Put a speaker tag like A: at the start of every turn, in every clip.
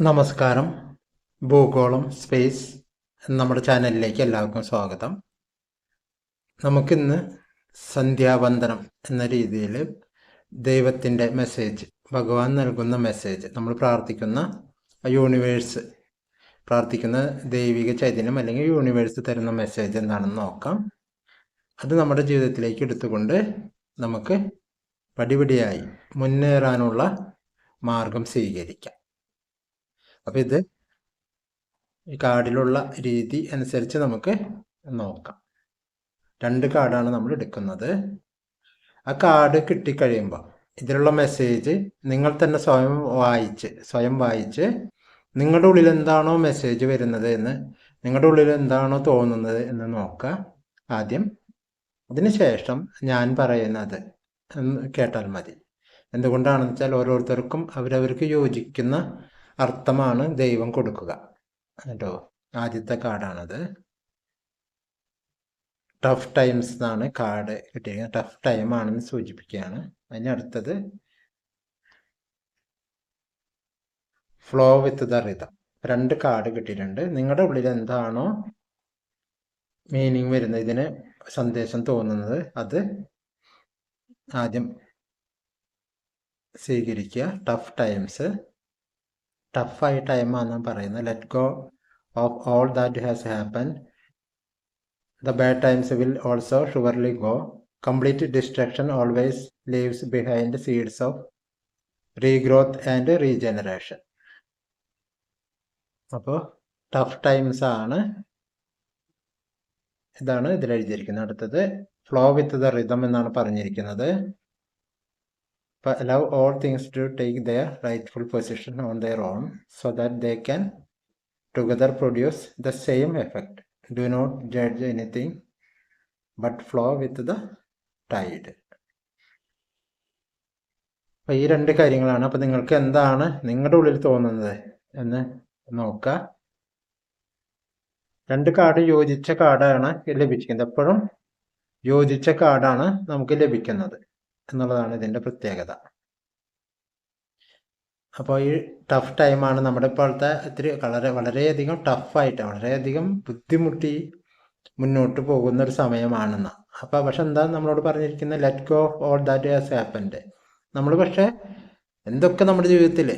A: നമസ്കാരം. ഭൂഗോളം സ്പേസ് നമ്മുടെ ചാനലിലേക്ക് എല്ലാവർക്കും സ്വാഗതം. നമുക്കിന്ന് സന്ധ്യാവന്ദനം എന്ന രീതിയിൽ ദൈവത്തിന്റെ മെസ്സേജ് ഭഗവാൻ നൽകുന്ന മെസ്സേജ് നമ്മൾ പ്രാർത്ഥിക്കുന്ന യൂണിവേഴ്സ് പ്രാർത്ഥിക്കുന്ന ദൈവിക ചൈതന്യം അല്ലെങ്കിൽ യൂണിവേഴ്സ് തരുന്ന മെസ്സേജ് എന്താണെന്ന് നോക്കാം. അത് നമ്മുടെ ജീവിതത്തിലേക്ക് എടുത്തുകൊണ്ട് നമുക്ക് പടിപടിയായി മുന്നേറാനുള്ള മാർഗം സ്വീകരിക്കാം. അപ്പം ഇത് ഈ കാർഡിലുള്ള രീതി അനുസരിച്ച് നമുക്ക് നോക്കാം. രണ്ട് കാർഡാണ് നമ്മൾ എടുക്കുന്നത്. ആ കാർഡ് കിട്ടിക്കഴിയുമ്പോൾ ഇതിലുള്ള മെസ്സേജ് നിങ്ങൾ തന്നെ സ്വയം വായിച്ച് സ്വയം വായിച്ച് നിങ്ങളുടെ ഉള്ളിൽ എന്താണോ മെസ്സേജ് വരുന്നത് എന്ന് നിങ്ങളുടെ ഉള്ളിൽ എന്താണോ തോന്നുന്നത് എന്ന് നോക്കുക ആദ്യം. അതിനുശേഷം ഞാൻ പറയുന്നത് കേട്ടാൽ മതി. എന്തുകൊണ്ടാണെന്ന് വെച്ചാൽ ഓരോരുത്തർക്കും അവരവർക്ക് യോജിക്കുന്ന അർത്ഥമാണ് ദൈവം കൊടുക്കുക. കേട്ടോ? ആദ്യത്തെ കാർഡാണത്. ടഫ് ടൈംസ് എന്നാണ് കാർഡ് കിട്ടിയിരിക്കുന്നത്. ടഫ് ടൈം ആണെന്ന് സൂചിപ്പിക്കുകയാണ്. അതിന് അടുത്തത് ഫ്ലോ വിത്ത് ദ റിതം രണ്ട് കാർഡ് കിട്ടിയിട്ടുണ്ട്. നിങ്ങളുടെ ഉള്ളിൽ എന്താണോ മീനിങ് വരുന്നത് ഇതിന് സന്ദേശം തോന്നുന്നത് അത് ആദ്യം സ്വീകരിക്കുക. ടഫ് ടൈംസ് ടഫായ ടൈമാണെന്നാണ് പറയുന്നത് let go of all that has happen the bad times will also surely go complete destruction always leaves behind seeds of regrowth and regeneration അപ്പോൾ ടഫ് ടൈംസ് ആണ്. ഇതാണ് ഇതിൽ എഴുതിയിരിക്കുന്നത് അടുത്തത് ഫ്ലോ വിത്ത് ദ റിതം എന്നാണ് പറഞ്ഞിരിക്കുന്നത്. Allow all things to take their rightful position on their own so that they can together produce the same effect. Do not judge anything but flow with the tide. അപ്പൊ ഈ രണ്ട് കാര്യങ്ങളാണ് അപ്പൊ നിങ്ങൾക്ക് എന്താണ് നിങ്ങളുടെ ഉള്ളിൽ തോന്നുന്നത് എന്ന് നോക്കുക രണ്ട് കാർഡ് യോജിച്ച കാർഡാണ് ലഭിക്കുന്നത് എപ്പോഴും യോജിച്ച കാർഡാണ് നമുക്ക് ലഭിക്കുന്നത് എന്നുള്ളതാണ് ഇതിന്റെ പ്രത്യേകത. അപ്പോൾ ഈ ടഫ് ടൈമാണ് നമ്മുടെ ഇപ്പോഴത്തെ ഇത്തിരി വളരെ വളരെയധികം ടഫായിട്ട് വളരെയധികം ബുദ്ധിമുട്ടി മുന്നോട്ട് പോകുന്ന ഒരു സമയമാണെന്ന്. അപ്പോൾ പക്ഷെ എന്താ നമ്മളോട് പറഞ്ഞിരിക്കുന്നത് let go of all that has happened നമ്മൾ പക്ഷേ എന്തൊക്കെ നമ്മുടെ ജീവിതത്തിൽ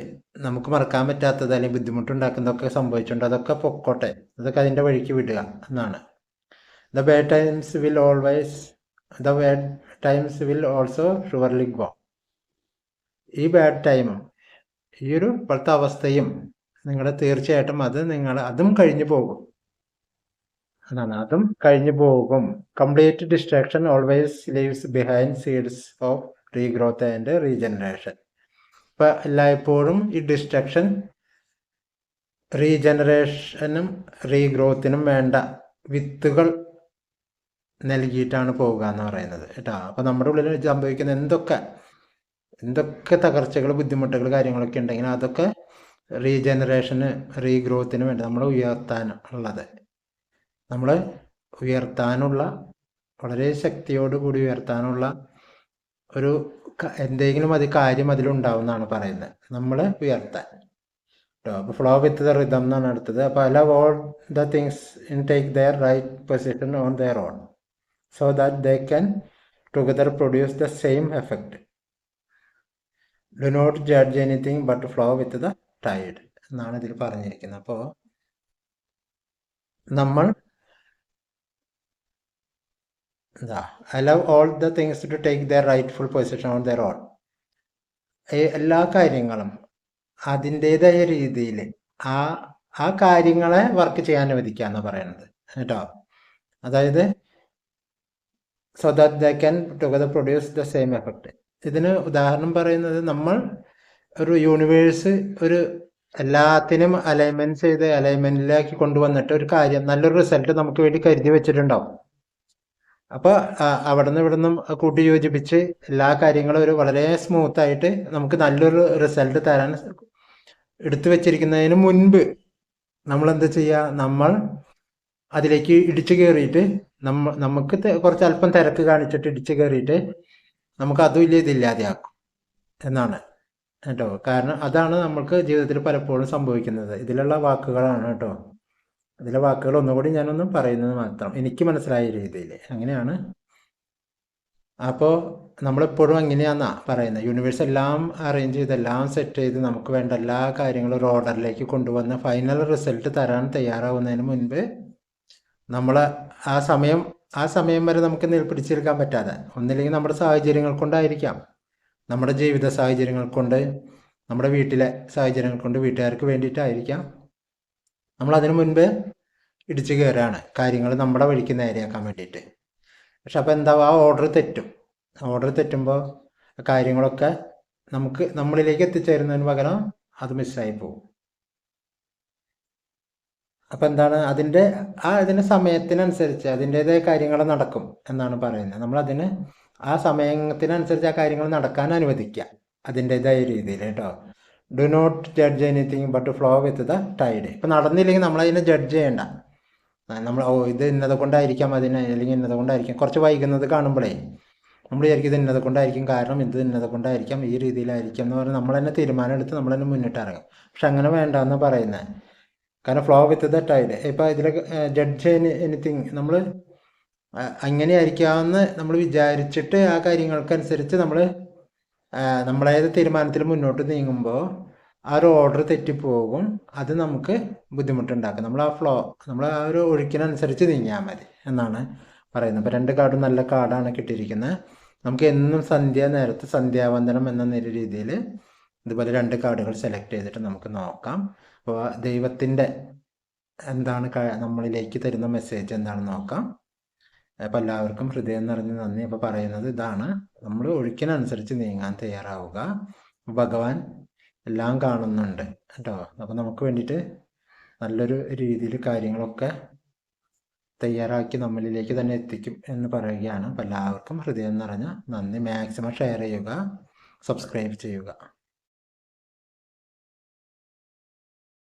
A: നമുക്ക് മറക്കാൻ പറ്റാത്തത് അല്ലെങ്കിൽ ബുദ്ധിമുട്ടുണ്ടാക്കുന്നതൊക്കെ സംഭവിച്ചിട്ടുണ്ട് അതൊക്കെ പൊക്കോട്ടെ അതൊക്കെ അതിന്റെ വഴിക്ക് വിടുക എന്നാണ്. The bad times will always the bad times will also surely go ഈ ബാഡ് ടൈമും ഈ ഒരു ഇപ്പോഴത്തെ അവസ്ഥയും നിങ്ങളുടെ തീർച്ചയായിട്ടും അത് നിങ്ങൾ അതും കഴിഞ്ഞു പോകും. അതാണ് അതും കഴിഞ്ഞു പോകും. Complete destruction always leaves behind seeds of regrowth and regeneration ഇപ്പം എല്ലായ്പ്പോഴും ഈ ഡിസ്ട്രക്ഷൻ റീജനറേഷനും റീഗ്രോത്തിനും വേണ്ട വിത്തുകൾ നൽകിയിട്ടാണ് പോവുക എന്ന് പറയുന്നത് കേട്ടോ. അപ്പോൾ നമ്മുടെ ഉള്ളിൽ സംഭവിക്കുന്ന എന്തൊക്കെ എന്തൊക്കെ തകർച്ചകൾ ബുദ്ധിമുട്ടുകൾ കാര്യങ്ങളൊക്കെ ഉണ്ടെങ്കിൽ അതൊക്കെ റീജനറേഷന് റീഗ്രോത്തിന് വേണ്ടി നമ്മൾ ഉയർത്താൻ ഉള്ളത്. നമ്മൾ ഉയർത്താനുള്ള വളരെ ശക്തിയോടുകൂടി ഉയർത്താനുള്ള ഒരു എന്തെങ്കിലും അത് കാര്യം അതിലുണ്ടാവും എന്നാണ് പറയുന്നത്. നമ്മൾ ഉയർത്താൻ. കേട്ടോ അപ്പോൾ ഫ്ലോ വിത്ത് ദ റിതം എന്നാണ് അടുത്തത്. അപ്പോൾ allow all the things in take their right position on their own so that they can together produce the same effect. Do not judge anything but flow with the tide. എന്നാണ് ഇതിൽ പറഞ്ഞിരിക്കുന്നത്. അപ്പോൾ നമ്മൾ എന്താ allow all the things to take their right full position on their all എല്ലാ കാര്യങ്ങളും അതിന്റെതായ രീതിയിൽ ആ ആ കാര്യങ്ങളെ വർക്ക് ചെയ്യാൻ അനുവദിക്കുക എന്ന് പറയുന്നത്. കേട്ടോ? അതായത് so that the can together produce the same effect ഇതിന് ഉദാഹരണം പറയുന്നത് നമ്മൾ ഒരു യൂണിവേഴ്സ് ഒരു എല്ലാത്തിനും അലൈൻമെന്റ് ചെയ്ത് അലൈൻമെന്റിലാക്കി കൊണ്ടുവന്നിട്ട് ഒരു കാര്യം നല്ലൊരു റിസൾട്ട് നമുക്ക് വേണ്ടി കരുതി വെച്ചിട്ടുണ്ടാവും. അപ്പോൾ അവിടുന്ന് നിന്ന് ഇവിടെ നിന്നും കൂട്ടി യോജിപ്പിച്ച് എല്ലാ കാര്യങ്ങളും ഒരു വളരെ സ്മൂത്ത് ആയിട്ട് നമുക്ക് നല്ലൊരു റിസൾട്ട് തരാൻ എടുത്തു വെച്ചിരിക്കുന്നതിന് മുൻപ് നമ്മൾ എന്താ ചെയ്യുക? നമ്മൾ അതിലേക്ക് ഇടിച്ചു കയറിയിട്ട് നമ്മ നമുക്ക് കുറച്ച് അല്പം തിരക്ക് കാണിച്ചിട്ട് ഇടിച്ചു കയറിയിട്ട് നമുക്ക് അതും ഇല്ല ഇതില്ലാതെയാക്കും എന്നാണ് കേട്ടോ. കാരണം അതാണ് നമ്മൾക്ക് ജീവിതത്തിൽ പലപ്പോഴും സംഭവിക്കുന്നത്. ഇതിലുള്ള വാക്കുകളാണ് കേട്ടോ. ഇതിലെ വാക്കുകൾ ഒന്നുകൂടി ഞാനൊന്നും പറയുന്നത് മാത്രം. എനിക്ക് മനസ്സിലായ രീതിയിൽ. അങ്ങനെയാണ്. അപ്പോൾ നമ്മളെപ്പോഴും അങ്ങനെയാന്നാ പറയുന്നത്. യൂണിവേഴ്സ് എല്ലാം അറേഞ്ച് ചെയ്ത് എല്ലാം സെറ്റ് ചെയ്ത് നമുക്ക് വേണ്ട എല്ലാ കാര്യങ്ങളും ഒരു ഓർഡറിലേക്ക് കൊണ്ടുവന്ന് ഫൈനൽ റിസൾട്ട് തരാൻ തയ്യാറാവുന്നതിന് മുൻപ് നമ്മൾ ആ സമയം ആ സമയം വരെ നമുക്ക് പിടിച്ചെടുക്കാൻ പറ്റാതെ. ഒന്നില്ലെങ്കിൽ നമ്മുടെ സാഹചര്യങ്ങൾ കൊണ്ടായിരിക്കാം. നമ്മുടെ ജീവിത സാഹചര്യങ്ങൾ കൊണ്ട് നമ്മുടെ വീട്ടിലെ സാഹചര്യങ്ങൾ കൊണ്ട് വീട്ടുകാർക്ക് വേണ്ടിയിട്ടായിരിക്കാം നമ്മൾ അതിനു മുൻപ് ഇടിച്ചു കയറുകയാണ്. കാര്യങ്ങൾ നമ്മുടെ വഴിക്ക് നേരെയാക്കാൻ വേണ്ടിയിട്ട്. പക്ഷെ അപ്പോൾ എന്താവും ആ ഓർഡർ തെറ്റും. ഓർഡർ തെറ്റുമ്പോൾ കാര്യങ്ങളൊക്കെ നമുക്ക് നമ്മളിലേക്ക് എത്തിച്ചേരുന്നതിന് പകരം അത് മിസ്സായി പോകും. അപ്പം എന്താണ്? അതിന്റെ ആ അതിന്റെ സമയത്തിനനുസരിച്ച് അതിന്റേതായ കാര്യങ്ങൾ നടക്കും എന്നാണ് പറയുന്നത്. നമ്മളതിന് ആ സമയത്തിനനുസരിച്ച് ആ കാര്യങ്ങൾ നടക്കാൻ അനുവദിക്കുക. അതിന്റേതായ രീതിയിൽ കേട്ടോ. Do not judge anything but flow with the tide ഇപ്പം നടന്നില്ലെങ്കിൽ നമ്മളതിനെ ജഡ്ജ് ചെയ്യണ്ട. നമ്മൾ ഓ ഇത് ഇന്നത് കൊണ്ടായിരിക്കാം അതിന് അല്ലെങ്കിൽ ഇന്നത് കൊണ്ടായിരിക്കാം. കുറച്ച് വൈകുന്നത് കാണുമ്പോഴേ നമ്മൾ വിചാരിക്കും ഇത് ഇന്നത് കൊണ്ടായിരിക്കും കാരണം ഇത് ഇന്നത് കൊണ്ടായിരിക്കാം ഈ രീതിയിലായിരിക്കാം എന്ന് പറഞ്ഞ് നമ്മൾ തന്നെ തീരുമാനം എടുത്ത് നമ്മൾ തന്നെ മുന്നിട്ട് ഇറങ്ങും. പക്ഷെ അങ്ങനെ വേണ്ടെന്ന് പറയുന്നത്. കാരണം ഫ്ലോ വിത്ത് ദ ടൈഡ് ഇപ്പം ഇതിൽ ജഡ്ജ് എനിത്തിങ് നമ്മൾ അങ്ങനെ ആയിരിക്കാമെന്ന് നമ്മൾ വിചാരിച്ചിട്ട് ആ കാര്യങ്ങൾക്കനുസരിച്ച് നമ്മൾ നമ്മളേത് തീരുമാനത്തിൽ മുന്നോട്ട് നീങ്ങുമ്പോൾ ആ ഒരു ഓർഡർ തെറ്റിപ്പോകും. അത് നമുക്ക് ബുദ്ധിമുട്ടുണ്ടാക്കും. നമ്മൾ ആ ഫ്ലോ നമ്മൾ ആ ഒരു ഒഴുക്കിനനുസരിച്ച് നീങ്ങിയാൽ മതി എന്നാണ് പറയുന്നത്. അപ്പോൾ രണ്ട് കാർഡും നല്ല കാർഡാണ് കിട്ടിയിരിക്കുന്നത് നമുക്ക് എന്നും സന്ധ്യ നേരത്ത് സന്ധ്യാവന്തനം എന്ന രീതിയിൽ ഇതുപോലെ രണ്ട് കാർഡുകൾ സെലക്ട് ചെയ്തിട്ട് നമുക്ക് നോക്കാം. അപ്പോൾ ദൈവത്തിന്റെ എന്താണ് നമ്മളിലേക്ക് തരുന്ന മെസ്സേജ് എന്താണെന്ന് നോക്കാം. അപ്പോൾ എല്ലാവർക്കും ഹൃദയം നിറഞ്ഞ് നന്ദി. അപ്പോൾ പറയുന്നത് ഇതാണ്. നമ്മൾ ഒഴുക്കിനനുസരിച്ച് നീങ്ങാൻ തയ്യാറാവുക. ഭഗവാൻ എല്ലാം കാണുന്നുണ്ട് കേട്ടോ. അപ്പോൾ നമുക്ക് വേണ്ടിയിട്ട് നല്ലൊരു രീതിയിൽ കാര്യങ്ങളൊക്കെ തയ്യാറാക്കി നമ്മളിലേക്ക് തന്നെ എത്തിക്കും എന്ന് പറയുകയാണ്. അപ്പോൾ എല്ലാവർക്കും ഹൃദയം നിറഞ്ഞ നന്ദി. മാക്സിമം ഷെയർ ചെയ്യുക സബ്സ്ക്രൈബ് ചെയ്യുക.